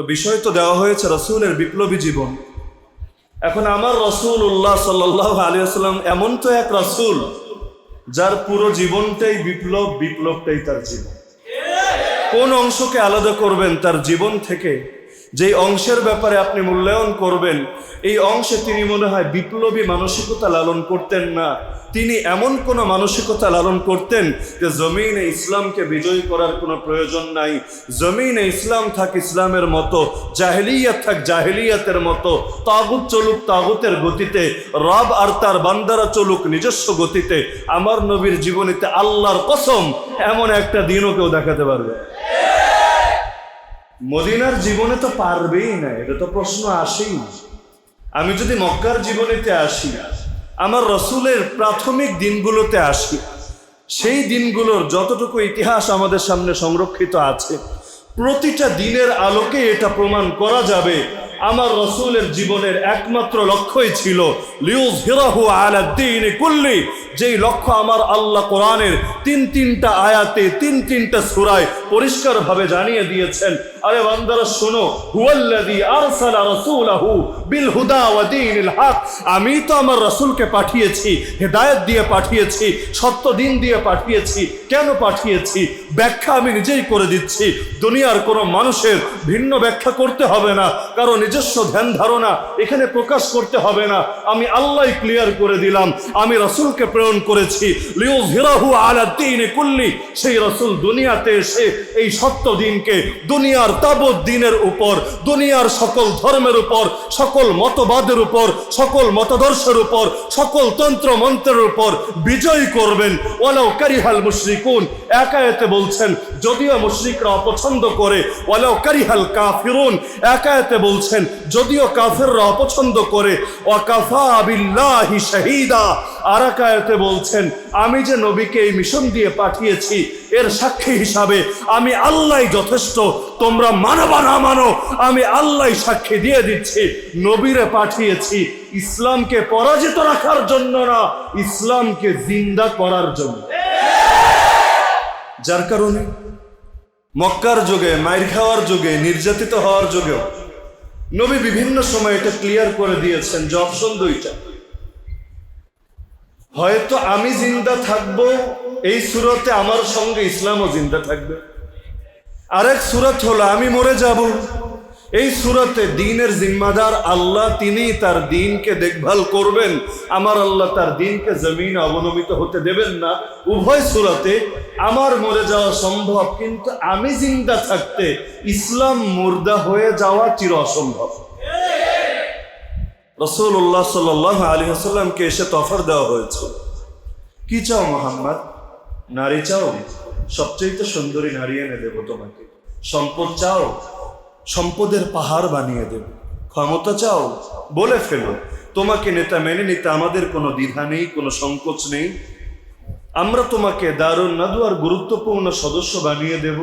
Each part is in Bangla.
তো বিষয় তো দেওয়া হয়েছে রসুলের বিপ্লবী জীবন। এখন আমার রসুল উল্লাহ সাল্লাহ আলী আসসালাম এমন তো এক রসুল যার পুরো জীবনটাই বিপ্লব, বিপ্লবটাই তার জীবন। কোন অংশকে আলাদা করবেন তার জীবন থেকে যেই অংশের ব্যাপারে আপনি মূল্যায়ন করবেন, এই অংশে তিনি মনে হয় বিপ্লবী মানসিকতা লালন করতেন না। তিনি এমন কোন মানসিকতা লালন করতেন যে জমিনে ইসলামকে বিজয়ী করার কোনো প্রয়োজন নাই। জমিনে ইসলাম থাক ইসলামের মতো, জাহেলিয়াত থাক জাহেলিয়াতের মতো, তাগুত চলুক তাগুতের গতিতে, রব আর তার বান্দারা চলুক নিজস্ব গতিতে, আমার নবীর জীবনীতে আল্লাহর কসম এমন একটা দিনও কেউ দেখাতে পারবে। মদিনার জীবনে তো পারবেই না, এটা তো প্রশ্ন আসেই। আমি যদি মক্কার জীবনেতে আসি, আমার রসুলের প্রাথমিক দিনগুলোতে আসি, সেই দিনগুলোর যতটুকু ইতিহাস আমাদের সামনে সংরক্ষিত আছে, প্রতিটা দিনের আলোকে এটা প্রমাণ করা যাবে আমার রসুলের জীবনের একমাত্র লক্ষ্যই ছিল লিউজ হিরাহু আলাদ্দিন কুল্লি, যেই লক্ষ্য আমার আল্লাহ কোরআনের তিন তিনটা আয়াতে, তিন তিনটা সুরায় পরিষ্কারভাবে জানিয়ে দিয়েছেন। আরে বান্দারা, শোনো বিল হুদা আমি তো আমার রাসূলকে পাঠিয়েছি, হেদায়েত দিয়ে পাঠিয়েছি, সত্য দিন দিয়ে পাঠিয়েছি। কেন পাঠিয়েছি? ব্যাখ্যা আমি নিজেই করে দিচ্ছি। দুনিয়ার কোনো মানুষের ভিন্ন ব্যাখ্যা করতে হবে না কারও নিজস্ব ধ্যান ধারণা এখানে প্রকাশ করতে হবে না। আমি আল্লাহ ক্লিয়ার করে দিলাম। আমি রসুলকে প্রেরণ করেছি। লিউজ হিরাহু আলা দ্বীনি কুল্লি। সেই রাসূল দুনিয়াতে এসে এই সত্য দিনকে দুনিয়ার তাবৎ দিনের উপর, দুনিয়ার সকল ধর্মের উপর, সকল মতবাদের উপর, সকল মতাদর্শের উপর, সকল তন্ত্র মন্ত্রের উপর বিজয় করবেন। ওয়ালাউ কারিহাল মুশরিকুন। একায়েতে বলছেন, যদিও মুশরিকরা অপছন্দ করে, ওয়ালাউ কারিহাল কা কাফিরুন একায়েতে বলছেন যদিও কাফিররা অপছন্দ করে, ওয়াকাফা বিল্লাহি শাহিদা। আর একায়েতে বলছেন, আমি যে নবীকে এই মিশন দিয়ে পাঠিয়েছি, এর সাক্ষী হিসাবে আমি আল্লাহ যথেষ্ট, তোমরা মানবা না মানো, আমি আল্লাহ সাক্ষী দিয়ে দিচ্ছি। নবীরে পাঠিয়েছি, ইসলামকে পরাজিত রাখার জন্য না, ইসলামকে জিন্দা করার জন্য। যার কারণে মক্কার যুগে, মাইর খাওয়ার যুগে, নির্যাতিত হওয়ার যুগেও নবী বিভিন্ন সময় এটা ক্লিয়ার করে দিয়েছেন যে অপশন দুইটা। হয়তো আমি জিন্দা থাকব, এই সুরতে আমার সঙ্গে ইসলামও জিন্দা থাকবে। আরেক সুরত হলো, আমি মরে যাব। এই সুরতে দিনের জিম্মাদার আল্লাহ, তিনি তার দিনকে দেখভাল করবেন। আমার আল্লাহ তার দিনকে জমিন অবনমিত হতে দেবেন না। উভয় সুরতে আমার মরে যাওয়া সম্ভব, কিন্তু আমি জিন্দা থাকতে ইসলাম মুর্দা হয়ে যাওয়া চির অসম্ভব। রসুল্লাহ সাল আলী হাসাল্লামকে এসে তফার দেওয়া হয়েছে। কি চাও মোহাম্মদ? নারী চাও? সবচেয়ে সুন্দরী নারী এনে দেবো তোমাকে। সম্পদ চাও? সম্পদের পাহাড় বানিয়ে দেব। ক্ষমতা চাও? বলে ফেলো। তোমাকে নেতা মেনে নিতে আমাদের কোনো দ্বিধা নেই, কোনো সংকোচ নেই। আমরা তোমাকে দারুণ নাদুয়ার গুরুত্বপূর্ণ সদস্য বানিয়ে দেব।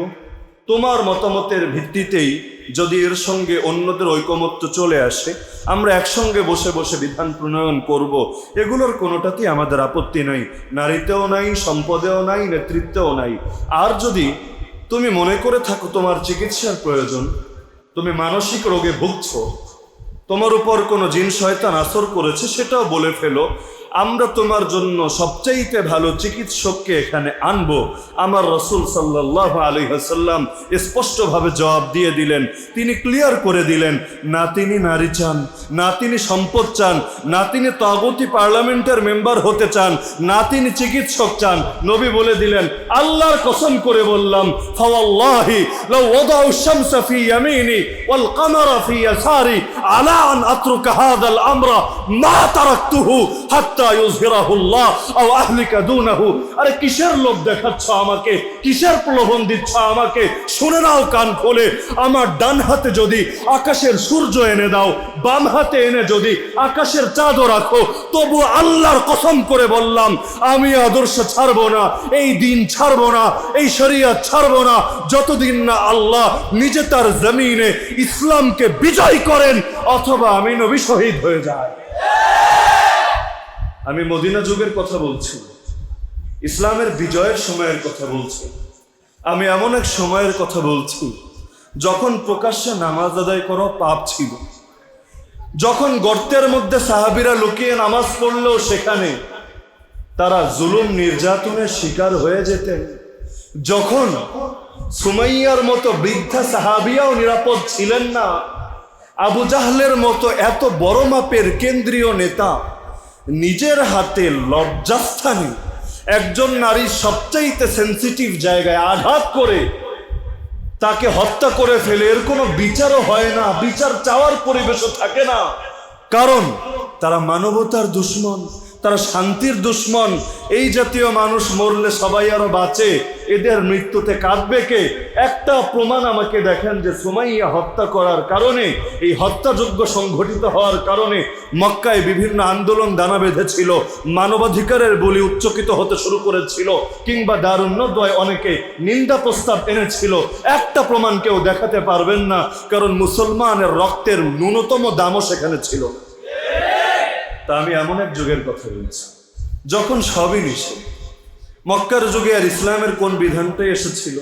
তোমার মতামতের ভিত্তিতেই যদি এর সঙ্গে অন্যদের ঐকমত্য চলে আসে, আমরা একসঙ্গে বসে বসে বিধান প্রণয়ন করব। এগুলোর কোনোটাতেই আমাদের আপত্তি নাই। নারীতেও নাই, সম্পদেও নাই, নেতৃত্বেও নাই। আর যদি তুমি মনে করে থাকো তোমার চিকিৎসার প্রয়োজন তুমি মানসিক রোগে ভুগছ তোমার উপর কোনো জিন শয়তান আসর করেছে সেটাও বলে ফেলো। আমরা তোমার জন্য সবচাইতে ভালো চিকিৎসককে এখানে আনব। আমার রসুল সাল্লাহ আলী হাসাল্লাম স্পষ্টভাবে জবাব দিয়ে দিলেন। তিনি ক্লিয়ার করে দিলেন, না তিনি নারী চান, না তিনি সম্পদ চান, না তিনি তগতি পার্লামেন্টের মেম্বার হতে চান, না তিনি চিকিৎসক চান। নবী বলে দিলেন, আল্লাহর কসম করে বললাম আমরা মা তারাকতুহু হাত্তা আরে কিসের দেখাচ্ছ আমাকে? কিসের প্রলোভন দিচ্ছ আমাকে? শুনে নাও কান খোলে। আমার ডান হাতে যদি আকাশের সূর্য এনে দাও, বাম হাতে এনে যদি আকাশের চাঁদও রাখো, তবু আল্লাহর কসম করে বললাম, আমি আদর্শ ছাড়বো না, এই দিন ছাড়বো না, এই শরিয়ত ছাড়বো না। যতদিন না আল্লাহ নিজে তার জমিনে ইসলামকে বিজয় করেন, অথবা আমি নবী শহীদ হয়ে যায় আমি মদিনা যুগের কথা বলছি। ইসলামের বিজয়ের সময়ের কথা বলছি। আমি এমন এক সময়ের কথা বলছি, যখন প্রকাশ্যে নামাজ আদায় করা পাপ ছিল। যখন গর্তের মধ্যে সাহাবিরা লুকিয়ে নামাজ পড়লেও সেখানে তারা জুলুম নির্যাতনের শিকার হয়ে যেতেন। যখন সুমাইয়ার মতো বৃদ্ধা সাহাবিয়াও নিরাপদ ছিলেন না, আবু জাহলের মতো এত বড় মাপের কেন্দ্রীয় নেতা নিজের হাতে লজ্জাস্থানে একজন নারীর সবচাইতে সেন্সিটিভ জায়গায় আঘাত করে, তাকে হত্যা করে ফেলে, এর কোনো বিচারও হয় না, বিচার চাওয়ার পরিবেশও থাকে না। কারণ তারা মানবতার দুশ্মন, তারা শান্তির দুশ্মন। এই জাতীয় মানুষ মরলে সবাই আরও বাঁচে। এদের মৃত্যুতে কাঁদবে কে? একটা প্রমাণ আমাকে দেখেন যে সুমাইয়া হত্যা করার কারণে, এই হত্যাযজ্ঞ সংঘটিত হওয়ার কারণে মক্কায় বিভিন্ন আন্দোলন দানা বেঁধেছিল, মানবাধিকারের বলি উচ্চকিত হতে শুরু করেছিল, কিংবা দারুণ্যদ্বয় অনেকে নিন্দা প্রস্তাব এনেছিল। একটা প্রমাণ কেউ দেখাতে পারবেন না, কারণ মুসলমানের রক্তের ন্যূনতম দামও সেখানে ছিল। তা আমি এমন এক যুগের কথা বলছি, যখন সবই নিষেধ মক্কার যুগে আর ইসলামের কোন বিধানটাই এসেছিল?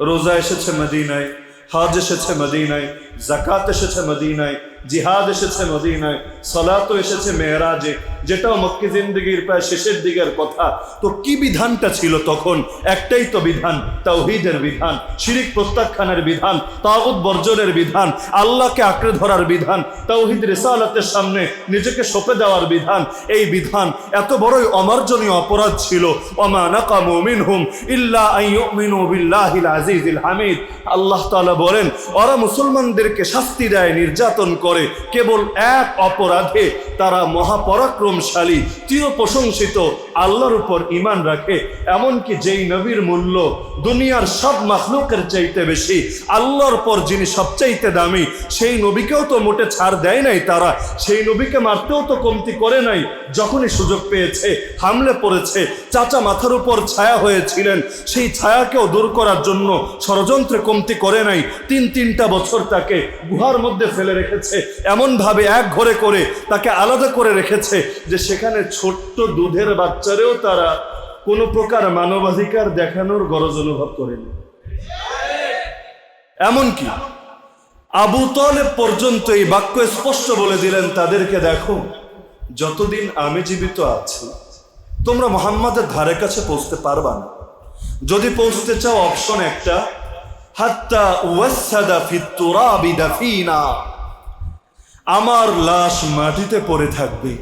রোজা এসেছে মদিনায় হজ এসেছে মদিনায় জাকাত এসেছে মদিনায় জিহাদ এসেছে মদিনায় সলাতো এসেছে মেয়েরাজে যেটাও মক্কি জিন্দগির প্রায় শেষের দিকের কথা তো কি বিধানটা ছিল তখন একটাই তো বিধান তাওহিদের বিধান শিরিক প্রত্যাখ্যানের বিধান তাগুদ বর্জনের বিধান আল্লাহকে আঁকড়ে ধরার বিধান তাওহিদ রেসালাতের সামনে নিজেকে সঁপে দেওয়ার বিধান এই বিধান এত বড়ই অমার্জনীয় অপরাধ ছিল। ওমা নাকামু মিনহুম ইল্লা আন ইউমিনু বিল্লাহিল হামিদ। আল্লাহ তাআলা বলেন, ওরা মুসলমানদেরকে শাস্তি দেয়, নির্যাতন করে। কেবল এক অপরাধে তারা মহাপরাক্রমশালী চির প্রশংসিত আল্লাহর উপর ইমান রাখে। এমনকি যেই নবীর মূল্য দুনিয়ার সব মাখলুকের চাইতে বেশি, আল্লাহর পর যিনি সবচাইতে দামি, সেই নবীকেও তো মোটে ছাড় দেয় নাই তারা। সেই নবীকে মারতেও তো কমতি করে নাই, যখনই সুযোগ পেয়েছে, হামলে পড়েছে, চাচা মাথার উপর ছায়া হয়েছিলেন, সেই ছায়াকেও দূর করার জন্য ষড়যন্ত্রে কমতি করে নাই। তিন তিনটা বছর তাকে গুহার মধ্যে ফেলে রেখেছে। এমনভাবে এক ঘরে করে তাকে আলাদা করে রেখেছে যে সেখানে ছোট্ট দুধের বাচ্চারেও তারা কোনো প্রকার মানবাধিকার দেখানোর গরজ অনুভব করেনি। এমনকি আবু তলেব পর্যন্ত এই বাক্য স্পষ্ট বলে দিলেন, তাদেরকে দেখো, যতদিন আমি জীবিত আছি, তোমরা মোহাম্মদের ধারে কাছে পৌঁছতে পারবা না। যদি পৌঁছতে চাও অপশন একটা আমার লাশ মাটিতে পড়ে থাকবে।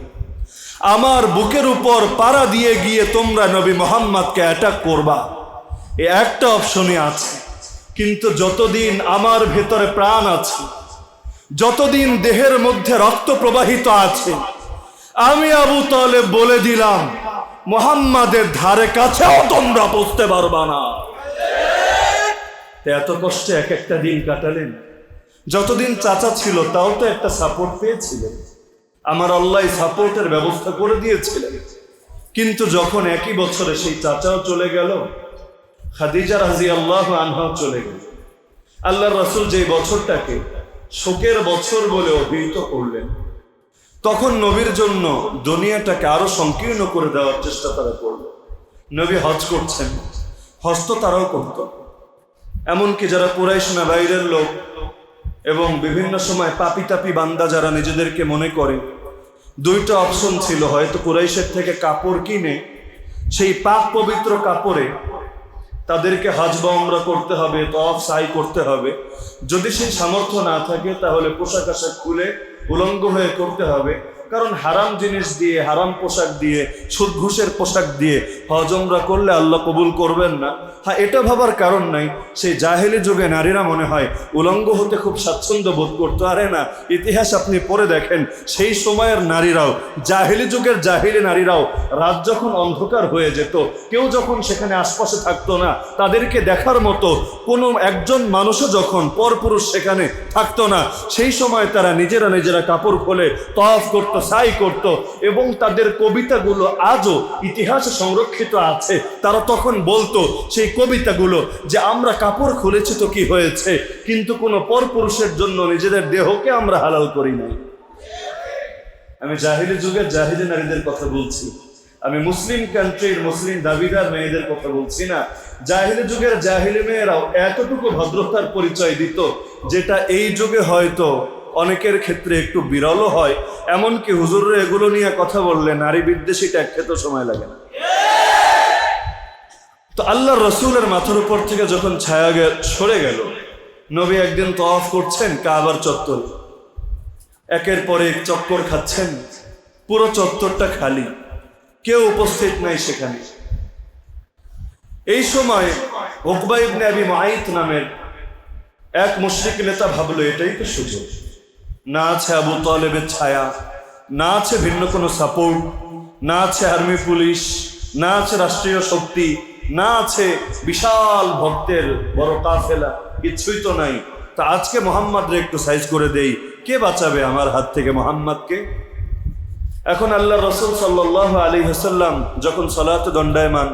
আমার বুকের উপর পাড়া দিয়ে গিয়ে তোমরা নবী মোহাম্মদকে অ্যাটাক করবা। এ একটা অপশনে আছে। কিন্তু যতদিন আমার ভেতরে প্রাণ আছে, যতদিন দেহের মধ্যে রক্ত প্রবাহিত আছে, আমি আবু তলে বলে দিলাম, মোহাম্মদের ধারে কাছেও তোমরা বুঝতে পারবা না। এত কষ্টে এক একটা দিন কাটালেন। যতদিন চাচা ছিল, তাও তো একটা সাপোর্ট পেয়েছিলেন। আমার আল্লাহ সাপোর্টের ব্যবস্থা করে দিয়েছিলেন। কিন্তু যখন একই বছরে সেই চাচাও চলে গেল, খাদিজা রাজি আল্লাহ আনহাও চলে গেল। আল্লাহ রসুল যে বছরটাকে শোকের বছর বলে অভিহিত করলেন, তখন নবীর জন্য দুনিয়াটাকে আরও সংকীর্ণ করে দেওয়ার চেষ্টা তারা করল। নবী হজ করছেন, হজ তো তারাও করত। এমনকি যারা পুরাইশ না বাইরের লোক এবং বিভিন্ন সময় পাপি তাপি বান্দা যারা নিজেদেরকে মনে করে, দুইটা অপশন ছিল, হয়তো কুরাইশের থেকে কাপড় কিনে সেই পাক পবিত্র কাপড়ে তাদেরকে হাজ বা করতে হবে তফ সাই করতে হবে। যদি সেই সামর্থ্য না থাকে, তাহলে পোশাক আশাক খুলে উলঙ্গ হয়ে করতে হবে। কারণ হারাম জিনিস দিয়ে, হারাম পোশাক দিয়ে, সুদ ঘুষের পোশাক দিয়ে হজমরা করলে আল্লাহ কবুল করবেন না। হ্যাঁ এটা ভাবার কারণ নাই। সেই জাহেলি যুগে নারীরা মনে হয় উলঙ্গ হতে খুব স্বাচ্ছন্দ্য বোধ করতো। আরে না, ইতিহাস আপনি পড়ে দেখেন, সেই সময়ের নারীরাও, জাহেলি যুগের জাহেলি নারীরাও রাত যখন অন্ধকার হয়ে যেত, কেউ যখন সেখানে আশপাশে থাকতো না, তাদেরকে দেখার মতো কোনো একজন মানুষও যখন পরপুরুষ সেখানে থাকতো না, সেই সময় তারা নিজেরা নিজেরা কাপড় খুলে তফ করত সাই করত এবং তাদের কবিতাগুলো আজও ইতিহাসে সংরক্ষিত আছে। তারা তখন বলতো, সেই কবিতাগুলো যে আমরা কাপড় খুলেছি তো কি হয়েছে? কিন্তু কোনো পরপুরুষের জন্য নিজেদের দেহকে আমরা হালাল করি নাই। আমি জাহিলি যুগের জাহিলি নারীদের কথা বলছি। আমি মুসলিম কান্ট্রির মুসলিম দাবিদার মেয়েদের কথা বলছি না। জাহিলি যুগের জাহিলি মেয়েরাও এতটুকু ভদ্রতার পরিচয় দিত, যেটা এই যুগে হয়তো অনেকের ক্ষেত্রে একটু বিরলও হয়। এমনকি হুজুরের এগুলো নিয়ে কথা বললে নারী বিদ্বেষী ট্যাগ খেতে সময় লাগে না। তো আল্লাহ রসুলের মাথার উপর থেকে যখন ছায়া সরে গেল, নবী একদিন তওয়াফ করছেন কাবার চত্বর। একের পর এক চক্কর খাচ্ছেন, পুরো চত্বরটা খালি। কেউ উপস্থিত নাই সেখানে। এই সময় ওকবা ইবনে মাইত নামের এক মুশরিক নেতা ভাবলো, এটাই তো সুযোগ। না আছে আবু তালেবের ছায়া, না আছে ভিন্ন কোনো সাপোর্ট না আছে আর্মি পুলিশ, না আছে রাষ্ট্রীয় শক্তি, না আছে বিশাল ভক্তের বড় কাফেলা, কিছুই তো নাই। তা আজকে মোহাম্মদরে একটু সাইজ করে দেই, কে বাঁচাবে আমার হাত থেকে মোহাম্মদকে? এখন আল্লাহ রসুল সাল্লাহ আলী হাসাল্লাম যখন সলাত দণ্ডায়মান,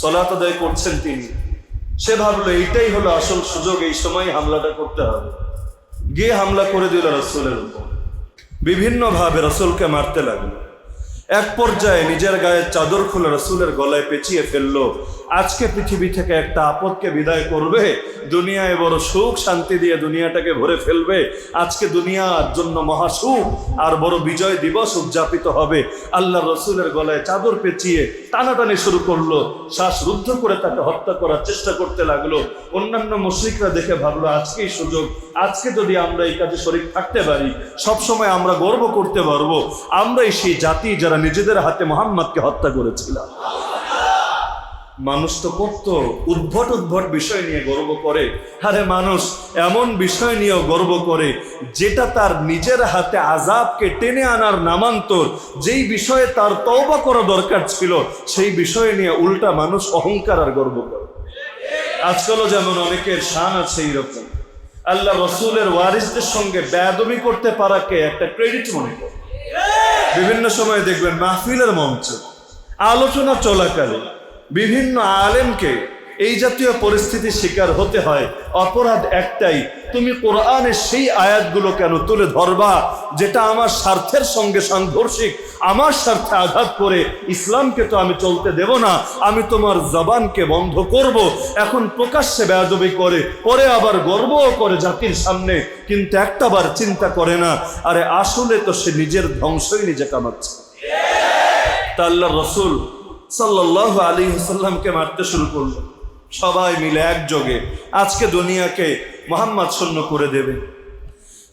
সলাত আদায় করছেন তিনি, সে ভাবলো, এইটাই হলো আসল সুযোগ, এই সময় হামলাটা করতে হবে। গিয়ে হামলা করে দিল রসুলের উপর। বিভিন্নভাবে রসুলকে মারতে লাগল। এক পর্যায়ে নিজের গায়ে চাদর খুলে রসুলের গলায় পেঁচিয়ে ফেলল আজকে পৃথিবী থেকে একটা আপদকে বিদায় করবে। দুনিয়ায় বড় সুখ, শান্তি দিয়ে দুনিয়াটাকে ভরে ফেলবে। আজকে দুনিয়ার জন্য মহাসুখ আর বড় বিজয় দিবস উদযাপিত হবে। আল্লাহ রসুলের গলায় চাদর পেঁচিয়ে টানাটানি শুরু করল। শ্বাস রুদ্ধ করে তাকে হত্যা করার চেষ্টা করতে লাগল। অন্যান্য মুশ্রিকরা দেখে ভাবলো, আজকেই সুযোগ। আজকে যদি আমরা এই কাজে শরীর থাকতে পারি, সবসময় আমরা গর্ব করতে পারব। আমরাই সেই জাতি যারা নিজেদের হাতে মোহাম্মদকে হত্যা করেছিলাম। মানুষ তো কত উদ্ভট উদ্ভট বিষয় নিয়ে গর্ব করে। আরে মানুষ, এমন বিষয় নিয়েও গর্ব করে যেটা তার নিজের হাতে আজাবকে টেনে আনার নামান্তর। যেই বিষয়ে তার তওবা করা দরকার ছিল, সেই বিষয় নিয়ে উল্টা মানুষ অহংকার আর গর্ব করে। আজকালও যেমন অনেকের শান আছে এইরকম। আল্লাহ রসুলের ওয়ারিসদের সঙ্গে বেদমি করতে পারাকে একটা ক্রেডিট মনে করে। বিভিন্ন সময় দেখবেন মাহফিলের মঞ্চ আলোচনা চলাকালে বিভিন্ন আলেমকে এই জাতীয় পরিস্থিতির শিকার হতে হয়। অপরাধ একটাই, তুমি কোরআনের সেই আয়াতগুলো কেন তুলে ধরবা, যেটা আমার স্বার্থের সঙ্গে সাংঘর্ষিক, আমার স্বার্থে আঘাত করে ইসলামকে তো আমি চলতে দেব না, আমি তোমার জবানকে বন্ধ করব। এখন প্রকাশ্যে বেয়াদবি করে, পরে আবার গর্বও করে জাতির সামনে, কিন্তু একটাবার চিন্তা করে না, আরে আসলে তো সে নিজের ধ্বংসই নিজে কামাচ্ছে। তা আল্লাহ রসুল সাল্লাহ আলী সাল্লামকে মারতে শুরু করল। সবাই মিলে একযোগে আজকে দুনিয়াকে মোহাম্মদ শূন্য করে দেবে।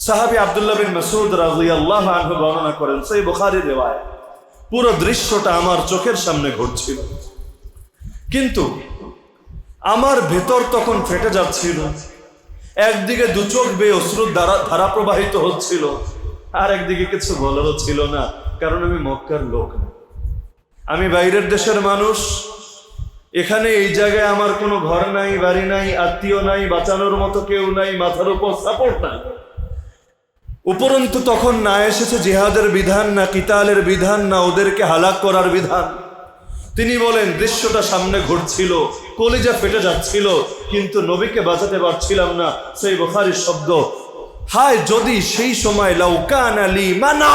সাহাবি আবদুল্লাহ বিন মাসুদ রাজি আল্লাহ বর্ণনা করেন, সেই বুখারি রেওয়ায় পুরো দৃশ্যটা আমার চোখের সামনে ঘটছিল। কিন্তু আমার ভেতর তখন ফেটে যাচ্ছিল। একদিকে দু চোখ বেয়ে অশ্রুর দ্বারা, ধারা প্রবাহিত হচ্ছিল আর একদিকে কিছু বলারও ছিল না, কারণ আমি মক্কার লোক না। আমি বাইরের দেশের মানুষ। এখানে এই জায়গায় আমার কোনো ঘর নাই, বাড়ি নাই, আত্মীয় নাই, বাঁচানোর মতো কেউ নাই, মাথার উপর সাপোর্ট নাই। উপরন্তু তখন না এসেছে জিহাদের বিধান, না কিতালের বিধান, না ওদেরকে হালাক করার বিধান। তিনি বলেন, দৃশ্যটা সামনে ঘটছিল কলিজা ফেটে যাচ্ছিল, কিন্তু নবীকে বাঁচাতে পারছিলাম না, সেই বোখারির শব্দ। হায়, যদি সেই সময় লাউকান আলী মানা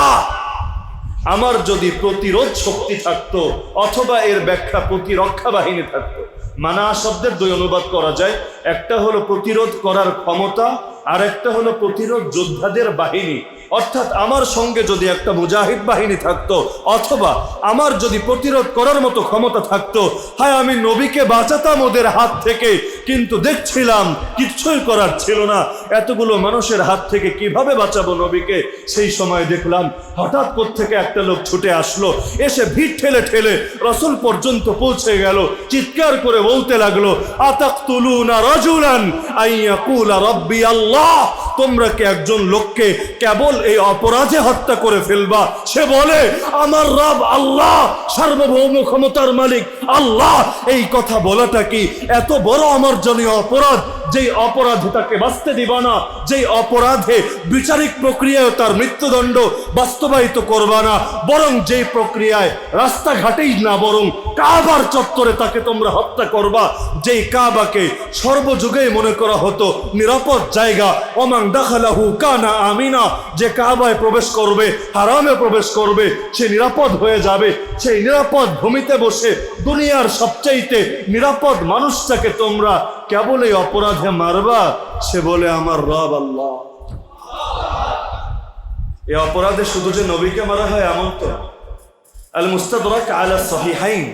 আমার যদি প্রতিরোধ শক্তি থাকত, অথবা এর ব্যাখ্যা প্রতিরক্ষা বাহিনী থাকত, মানা শব্দের দুই অনুবাদ করা যায়। একটা হলো প্রতিরোধ করার ক্ষমতা আর একটা হলো প্রতিরোধ যোদ্ধাদের বাহিনী। অর্থাৎ আমার সঙ্গে যদি একটা মুজাহিদ বাহিনী থাকতো, অথবা আমার যদি প্রতিরোধ করার মতো ক্ষমতা থাকতো, হায়, আমি নবীকে বাঁচাতাম ওদের হাত থেকে, কিন্তু দেখছিলাম কিচ্ছুই করার ছিল না। এতগুলো মানুষের হাত থেকে কীভাবে বাঁচাবো নবীকে? সেই সময় দেখলাম, হঠাৎ থেকে একটা লোক ছুটে আসলো। এসে ভিড় ঠেলে ঠেলে রসুল পর্যন্ত পৌঁছে গেল। চিৎকার করে বলতে লাগল আতাক তুলুনা রাজুলান আইয়াকুলা রব্বি আল্লাহ? তোমরা কি একজন লোককে কেবল এই অপরাধে হত্যা করে ফেলবা। সে বলে, আমার রব আল্লাহ, সার্বভৌম ক্ষমতার মালিক। আল্লাহ, এই কথা বলাটা কি এত বড় আমার জন্য অপরাধ? যেই অপরাধে তাকে বাঁচতে দিবা না, যেই অপরাধে বিচারিক প্রক্রিয়ায় তার মৃত্যুদণ্ড বাস্তবায়িত করবা না, বরং যেই প্রক্রিয়ায় রাস্তাঘাটেই না, বরং কাবার চত্বরে তাকে তোমরা হত্যা করবা, যেই কাবাকে সর্বযুগেই মনে করা হতো নিরাপদ জায়গা ওমাং দাখালাহু কানা আমিনা, যে কাবায় প্রবেশ করবে, হারামে প্রবেশ করবে, সে নিরাপদ হয়ে যাবে। সেই নিরাপদ ভূমিতে বসে দুনিয়ার সবচাইতে নিরাপদ মানুষটাকে তোমরা কেবল এই অপরাধে মারবা? সে বলে, আমার রব আল্লাহ। এই অপরাধে শুধু যে নবীকে মারা হয় এমন তো। আল মুস্তাদরাক আলা সহিহাইন,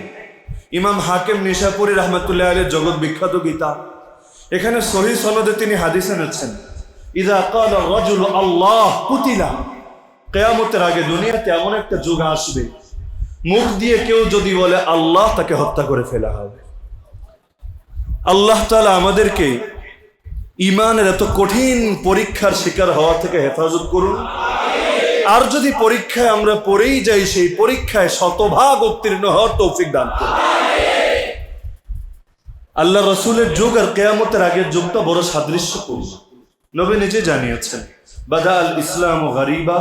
ইমাম হাকিম নিশাপুরি রহমতুল্লাহ আলের জগৎ বিখ্যাত গীতা। এখানে সহি সনদে তিনি হাদিস এনেছেন। ইদা কাল রাজুল আল্লাহ। কুতিলা। কেয়ামতের আগে দুনিয়াতে এমন একটা যুগ আসবে মুখ দিয়ে কেউ যদি বলে আল্লাহ তাকে হত্যা করে ফেলা হবে। আল্লাহ তাআলা আমাদেরকে ইমানের এত কঠিন পরীক্ষার শিকার হওয়া থেকে হেফাজত করুন। আর যদি পরীক্ষায় আমরা পড়েই যাই সেই পরীক্ষায় শতভাগ উত্তীর্ণ হওয়ার তৌফিক দান করুন। আল্লাহ রসুলের যুগ আর কেয়ামতের আগের যুগটা বড় সাদৃশ্যপূর্ণ নবী নিজে জানিয়েছেন, বাদা আল ইসলাম ও গরিবা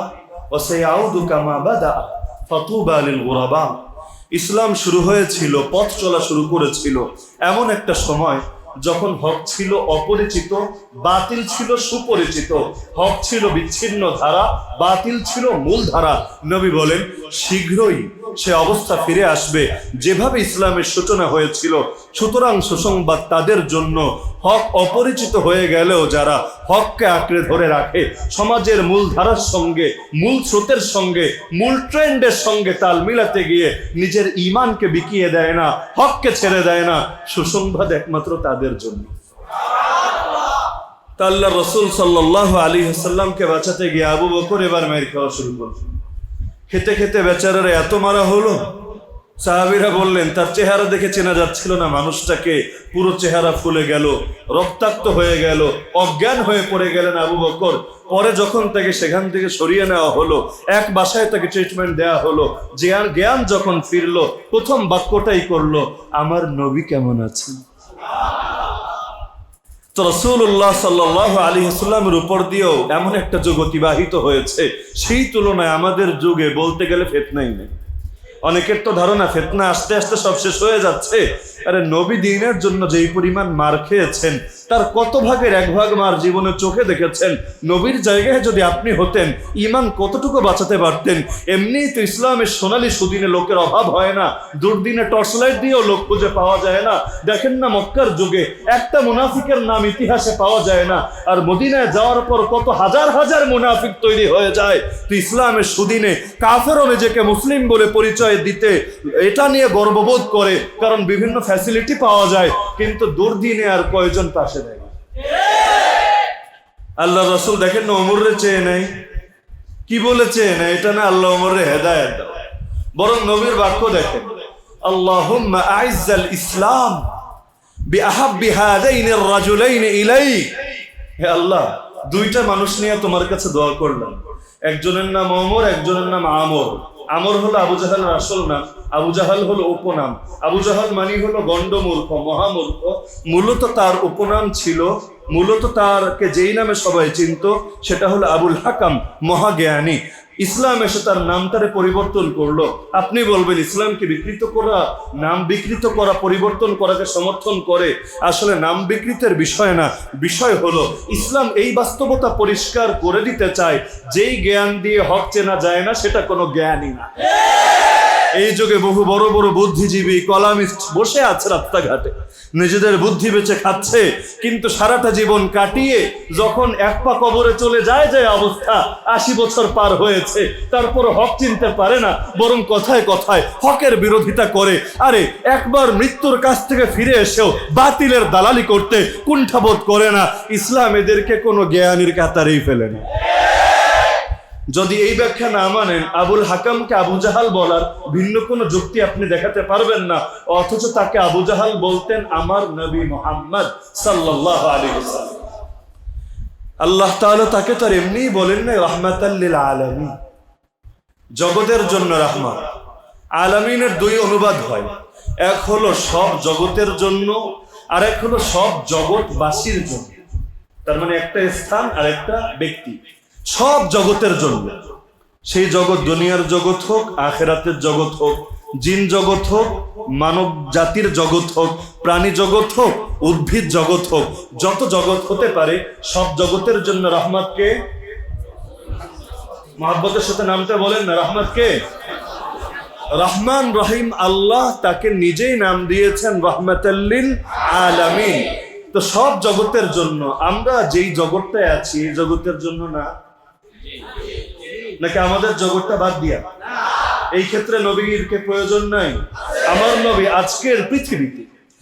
ও সেয়াউদু কামা বাদা, ফতুবা লিল গুরাবা। ইসলাম শুরু হয়েছিল, পথ চলা শুরু করেছিল, এমন একটা সময় যখন হক ছিল অপরিচিত, বাতিল ছিল সুপরিচিত, হক ছিল বিচ্ছিন্ন ধারা, বাতিল ছিল মূল ধারা। নবী বলেন, শীঘ্রই সে অবস্থা ফিরে আসবে। যেভাবে ইসলামের সূচনা হয়েছিল সুতরাং সুসংবাদ তাদের জন্য হক অপরিচিত হয়ে গেলেও যারা হককে আঁকড়ে ধরে রাখে, সমাজের মূল ধারার সঙ্গে, মূল স্রোতের সঙ্গে, মূল ট্রেন্ডের সঙ্গে তাল মিলাতে গিয়ে নিজের ইমানকে বিকিয়ে দেয় না, হককে ছেড়ে দেয় না, সুসংবাদ একমাত্র তাদের জন্য। তা আল্লাহ রসুল সাল্লাহ আলী হাসাল্লামকে বাঁচাতে গিয়ে আবু বকর এবার মায়ের খাওয়া শুরু করল। খেতে খেতে বেচারারা এত মারা হলো সাহাবিরা বললেন, তার চেহারা দেখে চেনা যাচ্ছিল না মানুষটাকে। পুরো চেহারা ফুলে গেল, রক্তাক্ত হয়ে গেল, অজ্ঞান হয়ে পড়ে গেলেন আবু বকর। পরে যখন তাকে সেখান থেকে সরিয়ে নেওয়া হলো, এক বাসায় তাকে ট্রিটমেন্ট দেওয়া হলো, জ্ঞান জ্ঞান যখন ফিরলো, প্রথম বাক্যটাই করল, আমার নবী কেমন আছেন? তো রসুল্লাহ সাল্লাহ আলী হাসলামের উপর দিয়েও এমন একটা যুগ অতিবাহিত হয়েছে। সেই তুলনায় আমাদের যুগে বলতে গেলে ফেতনাই নেই। অনেকের তো ধারণা, ফেতনা আস্তে আস্তে সব শেষ হয়ে যাচ্ছে। আরে নবী দিনের জন্য যেই পরিমাণ মার খেয়েছেন, তার কত ভাগের এক ভাগ মার জীবনে চোখে দেখেছেন, নবীর জায়গায় যদি আপনি হতেন ইমান কতটুকু বাঁচাতে পারতেন? এমনিই তো ইসলামের সোনালী সুদিনে লোকের অভাব হয় না। দুর্দিনে টর্চ লাইট দিয়েও লোক খুঁজে পাওয়া যায় না। দেখেন না মক্কার যুগে একটা মুনাফিকের নাম ইতিহাসে পাওয়া যায় না। আর মদিনায় যাওয়ার পর কত হাজার হাজার মুনাফিক তৈরি হয়ে যায়। তো ইসলামের সুদিনে কাফেরও নিজেকে মুসলিম বলে পরিচয় দিতে এটা নিয়ে গর্ববোধ করে, কারণ বিভিন্ন ফ্যাসিলিটি পাওয়া যায়, কিন্তু দুর্দিনে আর কয়জন পাশে দেয় আল্লাহ রসুল দেখেন না অমরে চেয়ে নেই? কি বলে চেয়ে নেই? এটা না আল্লাহ অমরে হেদায়ত বরং নবীর বাক্য দেখেন, আল্লাহুম্মা আইজ্জাল ইসলাম আল্লাহ, দুইটা মানুষ নিয়ে তোমার কাছে দোয়া করলাম। একজনের নাম অমর একজনের নাম আমর। আমর হলো আবু জাহালের আসল নাম, আবু জাহাল হলো উপনাম। আবু জাহাল মানি হলো গণ্ডমূর্খ, মহামূর্খ। মূলত তার উপনাম ছিল মূলত তারকে যেই নামে সবাই চিনত, সেটা হলো আবুল হাকাম মহাজ্ঞানী। ইসলাম এসে তার নামটারে পরিবর্তন করল। আপনি বলবেন, ইসলামকে বিকৃত করা, নাম বিকৃত করা, পরিবর্তন করাকে সমর্থন করে, আসলে নাম বিকৃতের বিষয় না। বিষয় হলো, ইসলাম এই বাস্তবতা পরিষ্কার করে দিতে চায়, যেই জ্ঞান দিয়ে হক চেনা যায় না, সেটা কোনো জ্ঞানই না। এই যুগে বহু বড় বড় বুদ্ধিজীবী কলামিস্ট বসে আছে রাস্তাঘাটে। নিজেদের বুদ্ধি বেঁচে খাচ্ছে, কিন্তু সারাটা জীবন কাটিয়ে যখন এক পা কবরে চলে যায় যে অবস্থা, আশি বছর পার হয়েছে তারপর হক চিনতে পারে না, বরং কথায় কথায় হকের বিরোধিতা করে। আরে, একবার মৃত্যুর কাছ থেকে ফিরে এসেও বাতিলের দালালি করতে কুণ্ঠাবোধ করে না। ইসলাম এদেরকে কোনো জ্ঞানীর কাতারেই ফেলে না। যদি এই ব্যাখ্যা না মানেন, আবুল হাকামকে আবু জাহাল বলার ভিন্ন কোনো যুক্তি আপনি দেখাতে পারবেন না, অথচ তাকে আবু জাহাল বলতেন আমার নবী মোহাম্মদ সাল্লাহ আলী আল্লাহ তাহলে তাকে তার এমনিই বলেন না রহমাতাল্লিল আলমী জগতের জন্য রহমান আলামিনের দুই অনুবাদ হয়, এক হলো সব জগতের জন্য আর এক হলো সব জগৎবাসীর জন্য। তার মানে একটা স্থান আর একটা ব্যক্তি। সব জগতের জন্য। সেই জগৎ দুনিয়ার জগৎ হোক, আখেরাতের জগৎ হোক, জিন জগৎ হোক, মানব জাতির জগৎ হোক, প্রাণী জগৎ হোক, উদ্ভিদ জগৎ হোক, যত জগৎ হতে পারে, সব জগতের জন্য রহমতকে মহাব্বতের সাথে নামটা বলেন না রহমতকে রহমান রহিম আল্লাহ তাকে নিজেই নাম দিয়েছেন রহমতাল্লিল আলামিন। তো সব জগতের জন্য, আমরা যেই জগৎটায় আছি, এই জগতের জন্য না নাকি আমাদের জগৎটা বাদ দিয়া? এই ক্ষেত্রে নবীরকে প্রয়োজন নাই। আমার নবী আজকের পৃথিবীতে